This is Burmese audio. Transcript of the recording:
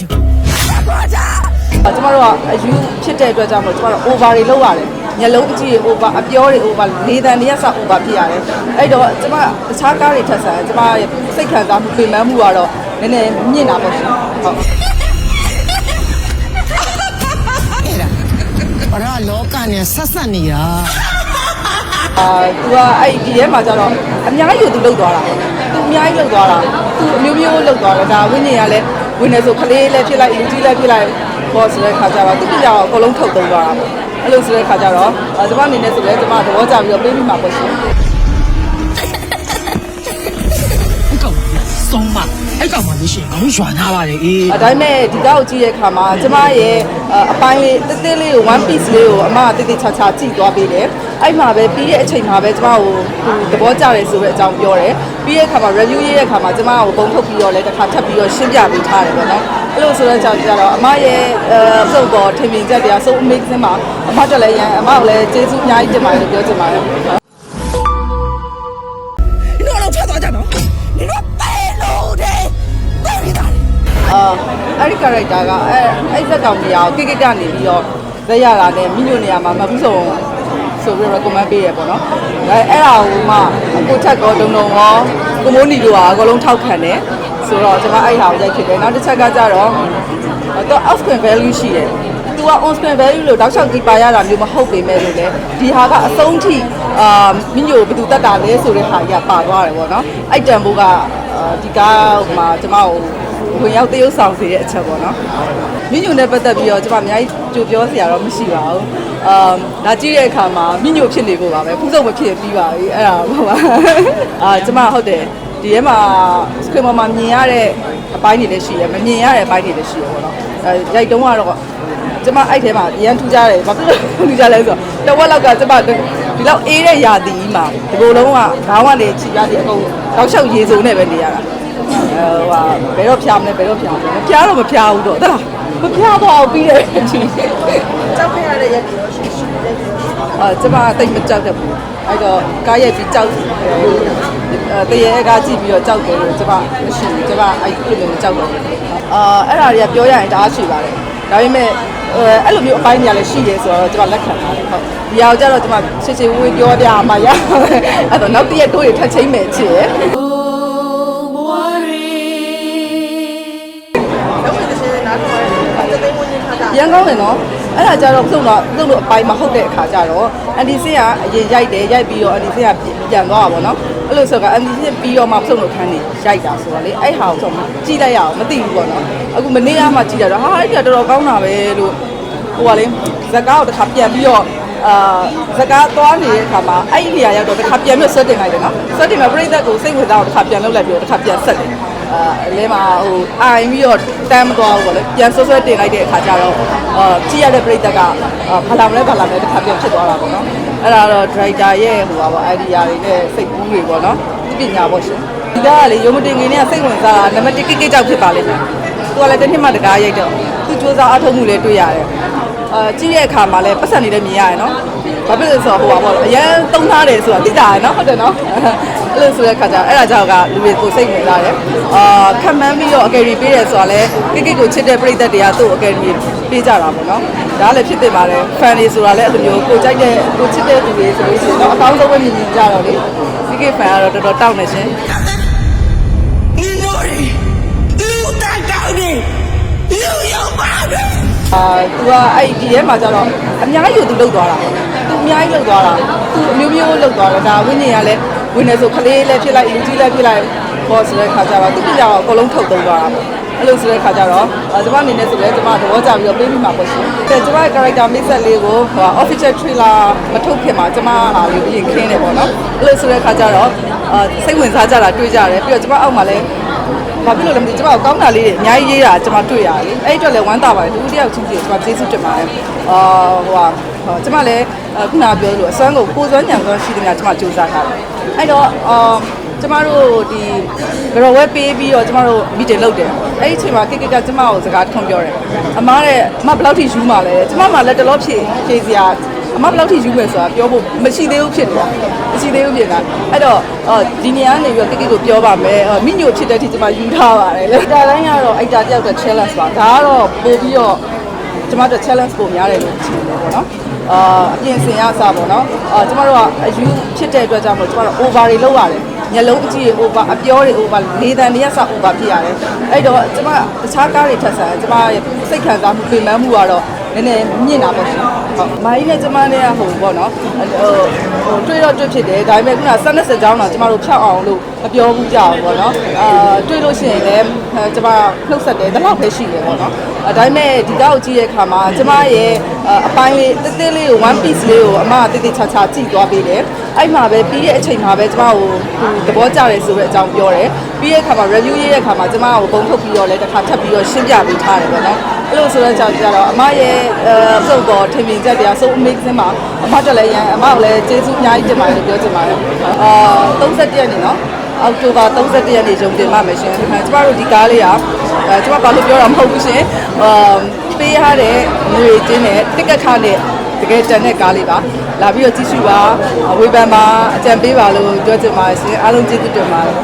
you ကျမတို့ကအယူဖြစ်တဲ့အတွက်ကြောင့်မို့ကျမတို့ over တွေလုပ်ရတယ်ညလုံးအကြည့် over အပြောတွေ over နေတန်တွေကစ over ဖြစ်ရတယ်အဲ့တော့ကျမတခြားကားတွေထက်ဆန်ကျမရဲ့စိတ်ခံစားမှုပြင်ပန်းမှုကတော့နည်းနည်းမြင့်တာပေါ့ရှင်ဟုတ်အဲ့ဒါဘာလောကနဲ့ဆက်ဆက်နေတာအာသူကအဲ့ဒီထဲမှာကျတော့အများကြီးကိုသူလှုပ်သွားတာသူအများကြီးလှုပ်သွားတာသူအမျိုးမျိုးလှုပ်သွားတယ်ဒါဝိညာဉ်ကလည်း ဝင်နေဆိုခလေးလည်းဖြစ်လိုက်လူကြီးလည်းဖြစ်လိုက်ဘောဆိုတဲ့ခါကျတော့သူပြကြတော့အကုန်လုံးထုတ်သုံးသွားတာပေါ့အဲ့လိုဆိုတဲ့ခါကျတော့အာကျမအနေနဲ့ဆိုလည်းကျမသဘောကျပြီးတော့ပေးပြီးမှာပေါ့ရှင် ဆုံးမအဲ့ကောင်မှလို့ရှိရင်ခေါင်းရွာထားပါလေအေးအဲဒါပေမဲ့ဒီကောက်ကိုကြည့်တဲ့အခါမှာကျမရဲ့အအပိုင်းလေးတစ်သေးလေးကို one piece လေးကိုအမကတိတိချာချာကြည့်သွားပေးတယ်အဲ့မှာပဲပြီးတဲ့အချိန်မှာပဲကျမကိုသူသဘောကျတယ်ဆိုတဲ့အကြောင်းပြောတယ်ပြီးတဲ့အခါမှာ review ရေးတဲ့အခါမှာကျမကိုပုံထုတ်ပြီးတော့လည်းတစ်ခါထပ်ပြီးတော့ရှင်းပြပေးထားတယ်ပေါ့နော်အဲ့လိုဆိုတဲ့အကြောင်းကြတော့အမရဲ့အဲစုပ်ပေါ်ထင်မြင်ချက်တရား so amazing မှာအမတက်လည်းရန်အမကိုလည်းကျေးဇူးအများကြီးတင်ပါတယ်လို့ပြောချင်ပါတယ် အာအဲ့ဒီ character ကအဲအဲ့ဇက်ကောင်ကြီးအောင်ကိကိကနေပြီးတော့ဇက်ရတာနဲ့မိညိုနေရာမှာမဘူးဆုံးဆိုပြီး recommend ပေးရပေါ့နော်အဲအဲ့ဒါကိုမှကိုချက်ကောဒုံဒုံရောကိုမိုးနီတို့ကအကုန်လုံးထောက်ခံတယ်ဆိုတော့ကျွန်မအဲ့ဟာကိုရိုက်ဖြစ်တယ်နောက်တစ်ချက်ကကြတော့တော့ off screen value ရှိတယ်သူက on screen value လို့တောက်လျှောက်ဒီပါရတာမျိုးမဟုတ်ပေမဲ့လို့လေဒီဟာကအဆုံးထိအာမိညိုဘယ်သူတတ်တာလဲဆိုတဲ့ဟာကြီးကပါသွားတယ်ပေါ့နော်အဲ့တန်ဖိုးကအာဒီကားမှာကျွန်မကို ဝင်ရောက်တရုပ်ဆောင်စေတဲ့အချက်ပေါ့နော်မိညိုနဲ့ပတ်သက်ပြီးတော့ကျွန်မအများကြီးကြိုပြောစရာတော့မရှိပါဘူးအမ်ဒါကြည့်တဲ့အခါမှာမိညိုဖြစ်နေဖို့ပါပဲဖူးစုံမဖြစ်ပြီးပါပြီအဲ့ဒါဟုတ်ပါအာကျွန်မဟုတ်တယ်ဒီထဲမှာ screen ပေါ်မှာမြင်ရတဲ့အပိုင်းတွေလည်းရှိရယ်မမြင်ရတဲ့အပိုင်းတွေလည်းရှိရယ်ပေါ့နော်အဲရိုက်တုံးကတော့ကျွန်မအဲ့ထဲမှာရန်ထူးကြတယ်ဘာဖြစ်လို့ထူးကြလဲဆိုတော့တဝက်လောက်ကကျွန်မဒီလောက်အေးတဲ့ရာသီကြီးမှာဒီလိုလုံးကခေါင်းကနေခြိရတဲ့အကုန်တောက်လျှောက်ရေစုံနဲ့ပဲနေရတာ ဟိုဟာဘယ်တော့ဖျားမလဲဘယ်တော့ဖျားမလဲမဖျားတော့မဖျားဘူးတော့ဒါမဖျားတော့ပြီးတယ်အချင်းကြောက်ခဲ့ရတဲ့ရက်ပြီးတော့ရှိရှိတယ်အာကျမတိတ်မကြောက်တတ်ဘူးအဲ့တော့ကားရိုက်ပြီးကြောက်အဲတရေကားကြည့်ပြီးတော့ကြောက်တယ်လို့ကျမမရှိဘူးကျမအဲ့ဒီလိုကြောက်တယ်အာအဲ့ဒါတွေကပြောရရင်ဒါရှိပါတယ်ဒါပေမဲ့အဲ့လိုမျိုးအပိုင်းညာလည်းရှိတယ်ဆိုတော့ကျမလက်ခံပါတယ်ဟုတ်ဒီအောင်ကြတော့ကျမချစ်ချစ်ဝေးပြောပြမှာရအဲ့တော့နောက်တစ်ရက်တိုးရထပ်ချင်းမယ်ချစ်ရဲ့ ကောင်းတယ်နော်အဲ့ဒါကြတော့ပြုံတော့ပြုံလို့အပိုင်းမဟုတ်တဲ့အခါကျတော့အန်ဒီစင်ကအရင်ရိုက်တယ်ရိုက်ပြီးတော့အန်ဒီစင်ကပြန်သွားတာပေါ့နော်အဲ့လိုဆိုတော့အန်ဒီစင်ပြီးတော့မှပြုံလို့ခန်းနေရိုက်တာဆိုတော့လေအဲ့ဟာကိုကြည့်လိုက်ရအောင်မသိဘူးပေါ့နော်အခုမနေ့ကမှကြည့်ရတော့ဟာအဲ့ဒါတော်တော်ကောင်းတာပဲလို့ဟိုကလေဇကားကိုတစ်ခါပြန်ပြီးတော့အာဇကားသွားနေတဲ့အခါမှာအဲ့ဒီနေရာရောက်တော့တစ်ခါပြန်ပြီးဆွတ်တင်လိုက်တယ်နော်ဆွတ်တင်မှာပြိသက်ကိုစိတ်ဝင်စားအောင်တစ်ခါပြန်လုပ်လိုက်ပြီးတော့တစ်ခါပြန်ဆက်တယ် အာအလဲမှာဟိုအိုင်ပြီးတော့တမ်းမသွားဘူးပေါ့လေပြန်ဆွတ်ဆွတ်တင်လိုက်တဲ့အခါကျတော့အာကြည့်ရတဲ့ပြိသက်ကဘာလာမလဲဘာလာမလဲတစ်ခါပြန်ဖြစ်သွားတာပေါ့နော်အဲ့ဒါတော့ driver ရဲ့ဟိုပါပေါ့ idea တွေနဲ့စိတ်ကူးတွေပေါ့နော်ပညာပေါ့ရှင်ဒီကကလေရုံမတင်ငင်းနဲ့စိတ်ဝင်စားတာနံပါတ်1ကိကိကြောက်ဖြစ်ပါလိမ့်မယ်သူကလည်းတစ်နှစ်မှတကားရိုက်တော့သူစူးစမ်းအထောက်မှုလည်းတွေ့ရတယ်အာကြည့်တဲ့အခါမှာလည်းပတ်စံနေလည်းမြင်ရတယ်နော်ဘာဖြစ်လို့လဲဆိုတော့ဟိုပါပေါ့အရန်သုံးထားတယ်ဆိုတာသိတာရယ်နော်ဟုတ်တယ်နော် အဲ့လိုဆိုတဲ့ခါကျအဲ့ဒါကြောင့်ကလူတွေကိုစိတ်ဝင်စားတယ်အာခံမှန်းပြီးတော့အကယ်ရီပေးတယ်ဆိုတာလဲကိကိကိုချစ်တဲ့ပြည်သက်တွေကသူ့အကယ်ရီပေးကြတာပေါ့နော်ဒါလည်းဖြစ်ဖြစ်ပါတယ် fan တွေဆိုတာလဲအဲ့လိုမျိုးကိုကြိုက်တဲ့ကိုချစ်တဲ့သူတွေဆိုလို့ရှိရင်တော့အကောင်းဆုံးပဲမြင်မြင်ကြတော့လေကိကိ fan ကတော့တော်တော်တောက်နေရှင်အာသူကအဲ့ဒီထဲမှာကျတော့အများကြီးကိုသူလှုပ်သွားတာသူအများကြီးလှုပ်သွားတာသူအမျိုးမျိုးလှုပ်သွားတယ်ဒါဝိညာဉ်ကလည်း ဝင်နေဆိုခလေးလည်းဖြစ်လိုက်လူကြီးလည်းဖြစ်လိုက်ဘောဆိုတဲ့ခါကျတော့သူပြကြတော့အကုန်လုံးထုတ်သုံးသွားတာပေါ့အဲ့လိုဆိုတဲ့ခါကျတော့အာကျွန်မအနေနဲ့ဆိုလည်းကျွန်မသဘောကျပြီးတော့ပေးပြီးမှာပေါ့ရှင်။တဲ့ကျွန်မရဲ့ character mix လေးကိုဟို official trailer မထုတ်ခင်မှာကျွန်မဟာလေးကိုအရင်ခင်းတယ်ပေါ့နော်။အဲ့လိုဆိုတဲ့ခါကျတော့အာစိတ်ဝင်စားကြတာတွေ့ကြတယ်ပြီးတော့ကျွန်မအောက်မှာလည်းဘာဖြစ်လို့လဲမသိဘူးကျမတို့ကောင်းတာလေးတွေအများကြီးရေးတာကျမတွေ့ရတယ်လေအဲ့ဒီအတွက်လည်းဝမ်းသာပါတယ်တူတယောက်ချင်းချင်းကျမကျေးဇူးတင်ပါတယ်အာဟိုဟာဟိုကျမလည်းအခုနပြောလို့အစွမ်းကိုကိုယ်စွမ်းညံစွမ်းရှိတယ်များကျမစူးစမ်းထားတယ်အဲ့တော့အာကျမတို့ဒီဂရော်ဝဲပေးပြီးတော့ကျမတို့မီတင်လုပ်တယ်အဲ့ဒီအချိန်မှာကိကိကကျမကိုစကားထုံပြောတယ်အမားတဲ့အမဘယ်လောက်ထိယူမှလဲကျမမှလည်းတလို့ဖြည့်ဖြည့်စရာအမဘယ်လောက်ထိယူမယ်ဆိုတာပြောဖို့မရှိသေးဘူးဖြစ်တယ်မရှိသေးဘူးဖြစ်တာအဲ့တော့အော်ဒီနေရာကနေပြီးတော့ကိကိကိုပြောပါမယ်အော်မိညိုဖြစ်တဲ့အထိကျွန်မယူထားပါတယ်လေဒါတိုင်းကတော့အိုက်တာတယောက်တည်း challenge ပါဒါကတော့ပို့ပြီးတော့ ကျွန်မတို့ challenge ပုံများတယ်လို့ထင်တယ်ပေါ့နော်အာအပြင်စင်ရအစားပေါ့နော်အာကျမတို့ကအယူဖြစ်တဲ့အတွက်ကြောင့်မို့ကျမတို့ over တွေလောက်ရတယ်ညလုံးအကြည့်တွေ over အပြောတွေ over လေတံတွေကစ over ဖြစ်ရတယ်အဲ့တော့ကျမတခြားကားတွေထက်ဆန်ကျမရဲ့စိတ်ခံစားမှုပြင်ပန်းမှုကတော့နည်းနည်းမြင့်တာပေါ့ရှင်ဟုတ်မိုင်းနဲ့ကျမနဲ့ဟိုပေါ့နော်ဟိုဟိုတွေ့တော့တွေ့ဖြစ်တယ်ဒါပေမဲ့ခုနဆက်နဲ့ဆက်ကြောင်းတော့ကျမတို့ဖြောက်အောင်လို့မပြောဘူးကြအောင်ပေါ့နော်အာတွေ့လို့ရှိရင်လည်းကျမနှုတ်ဆက်တယ်ဒီလောက်ပဲရှိတယ်ပေါ့နော်အဲဒါပေမဲ့ဒီကောက်ကြည့်တဲ့အခါမှာကျမရဲ့အပိုင်းလေးတစ်သေးလေးကို one piece လေးကိုအမတိတိချာချာကြည့်သွားပေးတယ်အဲ့မှာပဲပြီးတဲ့အချိန်မှာပဲကျမကိုသဘောကျတယ်ဆိုတဲ့အကြောင်းပြောတယ်ပြီးတဲ့အခါမှာ review ရေးတဲ့အခါမှာကျမကိုပုံထုတ်ပြီးတော့လည်းတစ်ခါထပ်ပြီးတော့ရှင်းပြပေးထားတယ်ပေါ့နော်အဲ့လိုဆိုတဲ့ကြောင့်ကျတော့အမရဲ့အဲစုပ်ပေါ်ထင်မြင်ချက်တရား so amazing ပါအမတက်လည်းရန်အမကိုလည်းကျေးဇူးအများကြီးတင်ပါတယ်လို့ပြောချင်ပါတယ်အာ31ရက်နေ့နော် အောက်တိုဘာ31ရက်နေ့ရုံတင်ပါမယ်ရှင်အဲကျမတို့ဒီကားလေးကအဲကျမဘာလို့ပြောတာမဟုတ်ဘူးရှင်အာပေးရတဲ့ငွေချင်းနဲ့တစ်ကက်ခနဲ့တကယ်တန်တဲ့ကားလေးပါလာပြီးတော့ကြည့်ရှုပါဝေဖန်ပါအကြံပေးပါလို့ပြောချင်ပါတယ်ရှင်အားလုံးကျေးဇူးတင်ပါတယ်